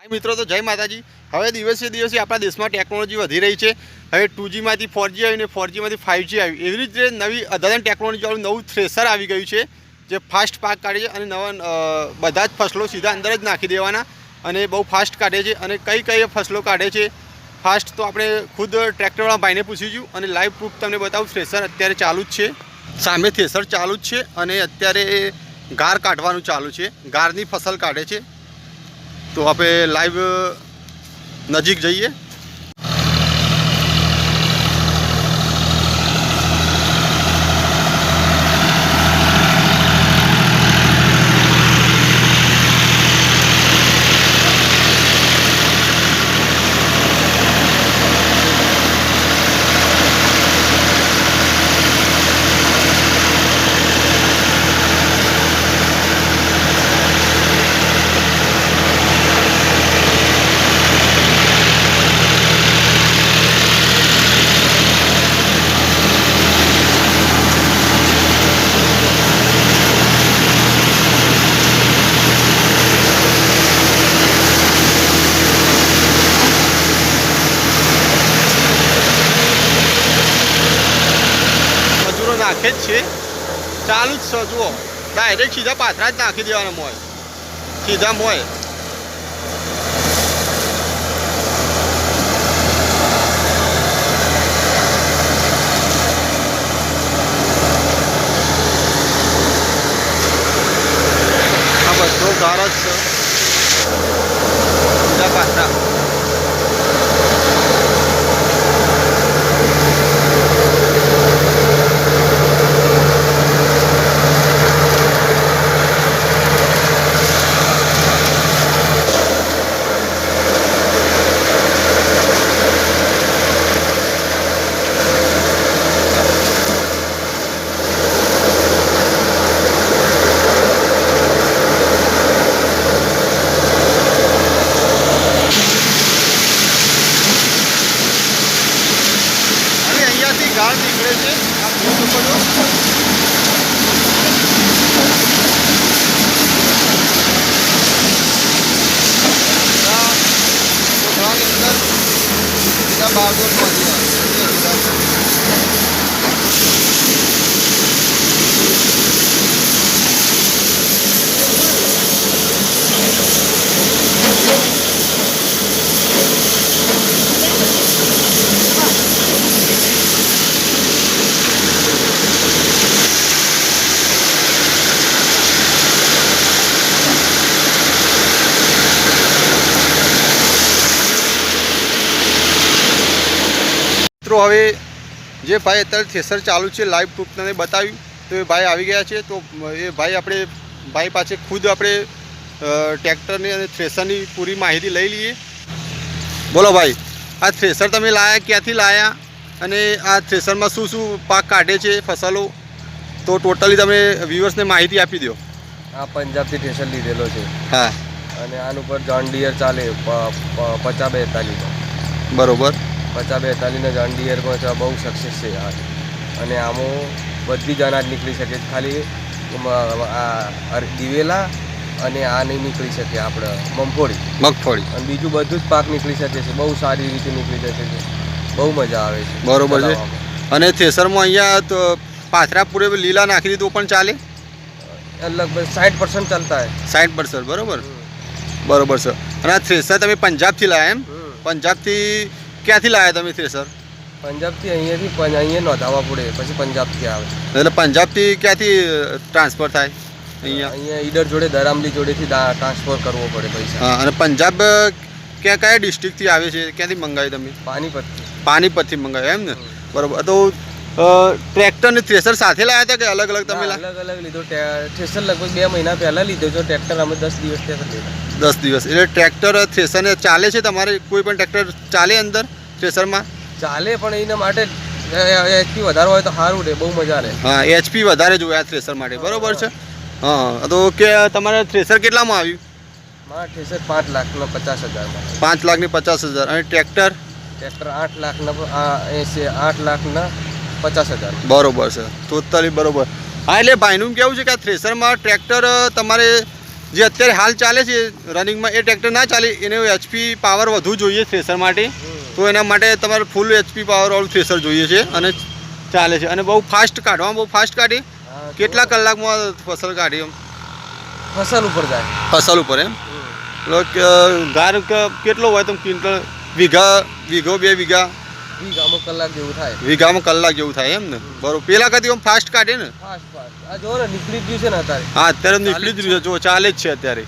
હાય મિત્રો, તો જય માતાજી. હવે દિવસે દિવસે આપણા દેશમાં ટેકનોલોજી વધી રહી છે. હવે ટુજીમાંથી ફોરજી આવ્યું ને ફોરજીમાંથી ફાઇવજી આવ્યું. એવી રીતે નવી અદ્યતન ટેકનોલોજીવાળું નવું થ્રેસર આવી ગયું છે, જે ફાસ્ટ પાક કાઢે છે અને નવા બધા જ ફસલો સીધા અંદર જ નાખી દેવાના અને બહુ ફાસ્ટ કાઢે છે અને કઈ કઈ ફસલો કાઢે છે. ફાસ્ટ તો આપણે ખુદ ટ્રેક્ટરવાળા ભાઈને પૂછીશું અને લાઈવ પ્રૂફ તમને બતાવું થ્રેસર અત્યારે ચાલુ જ છે. સામે થ્રેસર ચાલુ જ છે અને અત્યારે ગાર કાઢવાનું ચાલુ છે. ગારની ફસલ કાઢે છે. તો આપણે લાઈવ નજીક જઈએ. નાખે જ છે? ચાલુ જ છે, જુઓ. ડાયરેક્ટ સીધા પાથરા જ નાખી દેવાના મોય સીધા મોય આ બધો ગાર જ છે. સીધા પાથરા અને અહીંયાથી ગાળ નીકળે છે આ ભૂત ઉપરનો આ કોથળાની અંદર સીધા બારડોળ પહોંચી જાય. સીધા. મિત્રો હવે જે ભાઈ અત્યારે થ્રેસર ચાલુ છે લાઈવ પ્રૂફ તમને બતાવ્યું. તો એ ભાઈ આવી ગયા છે. તો એ ભાઈ આપણે ભાઈ પાસે ખુદ આપણે ટ્રેક્ટરની અને થ્રેસરની પૂરી માહિતી લઈ લઈએ. બોલો ભાઈ આ થ્રેસર તમે લાયા ક્યાંથી લાયા અને આ થ્રેસરમાં શું શું પાક કાઢે છે ફસલો? તો ટોટલી તમે વ્યુઅર્સને માહિતી આપી દો આ પંજાબથી થ્રેસર લીધેલો છે. હા. અને આનું પર જોન ડિયર ચાલે પચાસ બેતાલીસ. બરોબર. પચાસ બેતાલીસનો જોન ડિયરમાં છે. બહુ સક્સેસ છે આ અને આમાં બધી જ અનાજ નીકળી શકે ખાલી આ દિવેલા અને આ નહીં નીકળી શકે આપણે મગફળી. મગફળી. અને બીજું બધું જ પાક નીકળી શકે છે. બહુ સારી રીતે નીકળી શકે છે. બહુ મજા આવે છે. બરોબર છે. અને થ્રેસરમાં અહીંયા તો પાથરા પૂરે લીલા નાખી દીધું પણ ચાલે? લગભગ સાઠ પર્સન્ટ ચાલતા હે. સાઠ પર્સન્ટ બરોબર? બરોબર છે. અને આ થ્રેસર તમે પંજાબથી લાયા એમ? પંજાબથી ક્યાંથી લાયા તમે થ્રેસર? પંજાબથી અહીંયાથી અહીંયા નોંધાવવા પડે પછી પંજાબથી આવે. એટલે પંજાબથી ક્યાંથી ટ્રાન્સફર થાય? અહીંયા? અહીંયા ઈડર જોડે દરામલી જોડેથી ટ્રાન્સફર કરવો પડે પૈસા. હા અને પંજાબ ક્યાં કયા ડિસ્ટ્રિક્ટથી આવે છે? ક્યાંથી મંગાવી તમે? પાનીપતથી. પાનીપતથી મંગાવ્યું એમ ને? બરાબર તો ટ્રેક્ટર ને થ્રેસર સાથે લાયા હતા કે અલગ અલગ તમે અલગ અલગ લીધો. થ્રેસર લગભગ બે મહિના પહેલા લીધો છો. ટ્રેક્ટર અમે દસ દિવસ દસ દિવસ. એટલે ટ્રેક્ટર થ્રેસર ને ચાલે છે તમારે? કોઈ પણ ટ્રેક્ટર ચાલે અંદર? થ્રેસરમાં ચાલે પણ એના માટે એચપી વધારે હોય તો સારું રહે બહુ મજા રહે હા એચપી વધારે જોઈએ આ થ્રેસર માટે બરોબર છે? હા તો કે તમારે થ્રેસર કેટલામાં આવ્યું? મારા થ્રેસર પાંચ લાખનો પચાસ હજારમાં. પાંચ લાખની પચાસ હજાર. અને ટ્રેક્ટર? ટ્રેક્ટર આઠ લાખના એંસી આઠ લાખના પચાસ હજાર. બરોબર છે. તોતાલી બરોબર. હા એટલે ભાઈનું કેવું છે કે આ થ્રેસરમાં ટ્રેક્ટર તમારે જે અત્યારે હાલ ચાલે છે રનિંગમાં એ ટ્રેક્ટર ના ચાલે એને એચપી પાવર વધુ જોઈએ થ્રેસર માટે? તો એના માટે તમારે ફૂલ એચપી પાવરવાળું થ્રેસર જોઈએ છે અને ચાલે છે. અને બહુ ફાસ્ટ કાઢવામાં બહુ ફાસ્ટ કાઢી. કેટલા કલાકમાં ફસલ કાઢી એમ? ફસલ ઉપર જાય. ફસલ ઉપર એમ? એટલે ગાર કેટલો હોય તો ક્વિન્ટલ વીઘા વીઘો બે વીઘા? વીઘામાં કલાક જેવું થાય. વીઘામાં કલાક જેવું થાય એમ ને? બરોબર. પેલા કદી આમ ફાસ્ટ કાઢે ને? ફાસ્ટ ફાસ્ટ આ જો ને નીકળી ગયું છે ને અત્યારે. હા અત્યારે નીકળી જ રહ્યું છે. જો ચાલે જ છે અત્યારે.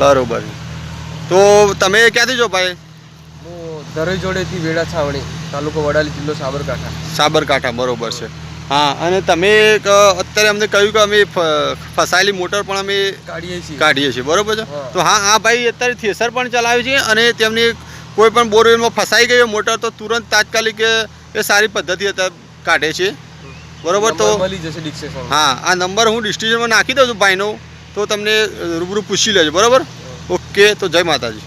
બરોબર. તો તમે ક્યાંથી જો ભાઈ? હું દરોઈ જોડેથી વેડા છાવણી તાલુકો વડાલી જિલ્લો સાબરકાંઠા. સાબરકાંઠા બરોબર છે. હા અને તમે એક અત્યારે અમને કહ્યું કે અમે ફસાયેલી મોટર પણ અમે કાઢીએ છીએ. કાઢીએ છીએ બરોબર છે? તો હા આ ભાઈ અત્યારે થિયેસર પણ ચલાવે છે અને તેમની કોઈ પણ બોરવેલમાં ફસાઈ ગઈ મોટર તો તુરંત તાત્કાલિક એ સારી પદ્ધતિ અત્યારે કાઢે છે. બરોબર તો મળી જશે ડિક્સેશન હા આ નંબર હું ડિસ્ટ્રીબ્યુશનમાં નાખી દઉં છું ભાઈનો તો તમને રૂબરૂ પૂછી લેજો બરોબર? ઓકે તો જય માતાજી.